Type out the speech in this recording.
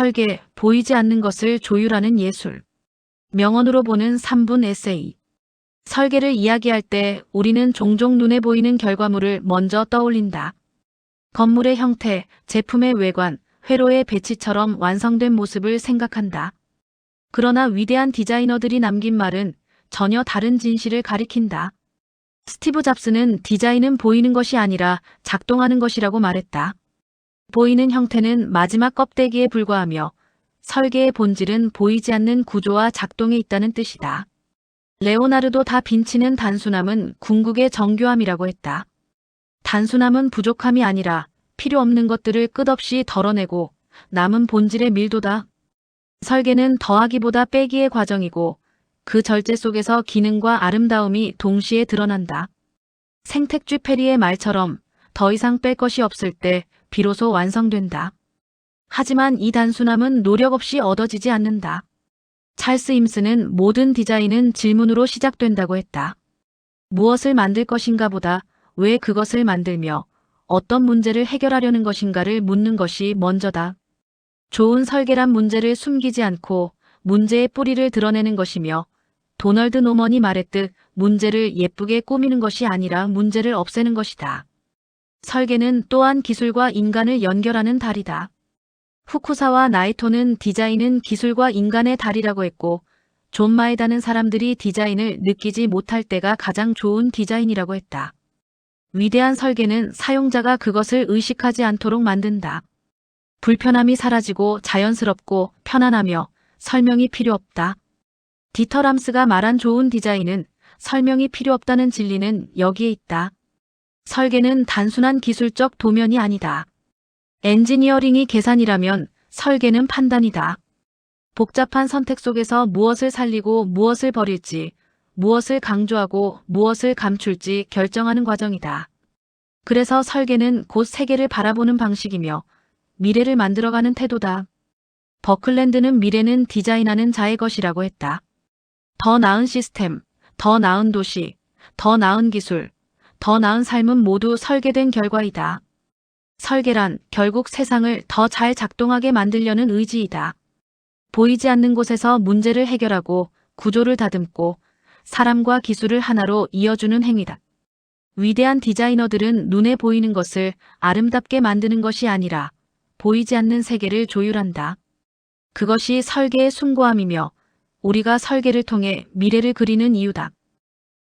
설계, 보이지 않는 것을 조율하는 예술. 명언으로 보는 3분 에세이. 설계를 이야기할 때 우리는 종종 눈에 보이는 결과물을 먼저 떠올린다. 건물의 형태, 제품의 외관, 회로의 배치처럼 완성된 모습을 생각한다. 그러나 위대한 디자이너들이 남긴 말은 전혀 다른 진실을 가리킨다. 스티브 잡스는 디자인은 보이는 것이 아니라 작동하는 것이라고 말했다. 보이는 형태는 마지막 껍데기에 불과하며 설계의 본질은 보이지 않는 구조와 작동에 있다는 뜻이다. 레오나르도 다 빈치는 단순함은 궁극의 정교함이라고 했다. 단순함은 부족함이 아니라 필요 없는 것들을 끝없이 덜어내고 남은 본질의 밀도다. 설계는 더하기보다 빼기의 과정이고 그 절제 속에서 기능과 아름다움이 동시에 드러난다. 생택쥐 페리의 말처럼 더 이상 뺄 것이 없을 때 비로소 완성된다. 하지만 이 단순함은 노력 없이 얻어지지 않는다. 찰스 임스는 모든 디자인은 질문으로 시작된다고 했다. 무엇을 만들 것인가 보다 왜 그것을 만들며 어떤 문제를 해결하려는 것인가를 묻는 것이 먼저다. 좋은 설계란 문제를 숨기지 않고 문제의 뿌리를 드러내는 것이며 도널드 노먼이 말했듯 문제를 예쁘게 꾸미는 것이 아니라 문제를 없애는 것이다. 설계는 또한 기술과 인간을 연결하는 달이다. 후쿠사와 나이토는 디자인은 기술과 인간의 달이라고 했고 존 마에다는 사람들이 디자인을 느끼지 못할 때가 가장 좋은 디자인이라고 했다. 위대한 설계는 사용자가 그것을 의식하지 않도록 만든다. 불편함이 사라지고 자연스럽고 편안하며 설명이 필요 없다. 디터 람스가 말한 좋은 디자인은 설명이 필요 없다는 진리는 여기에 있다. 설계는 단순한 기술적 도면이 아니다. 엔지니어링이 계산이라면 설계는 판단이다. 복잡한 선택 속에서 무엇을 살리고 무엇을 버릴지, 무엇을 강조하고 무엇을 감출지 결정하는 과정이다. 그래서 설계는 곧 세계를 바라보는 방식이며 미래를 만들어가는 태도다. 버클랜드는 미래는 디자인하는 자의 것이라고 했다. 더 나은 시스템, 더 나은 도시, 더 나은 기술, 더 나은 삶은 모두 설계된 결과이다. 설계란 결국 세상을 더 잘 작동하게 만들려는 의지이다. 보이지 않는 곳에서 문제를 해결하고 구조를 다듬고 사람과 기술을 하나로 이어주는 행위다. 위대한 디자이너들은 눈에 보이는 것을 아름답게 만드는 것이 아니라 보이지 않는 세계를 조율한다. 그것이 설계의 숭고함이며 우리가 설계를 통해 미래를 그리는 이유다.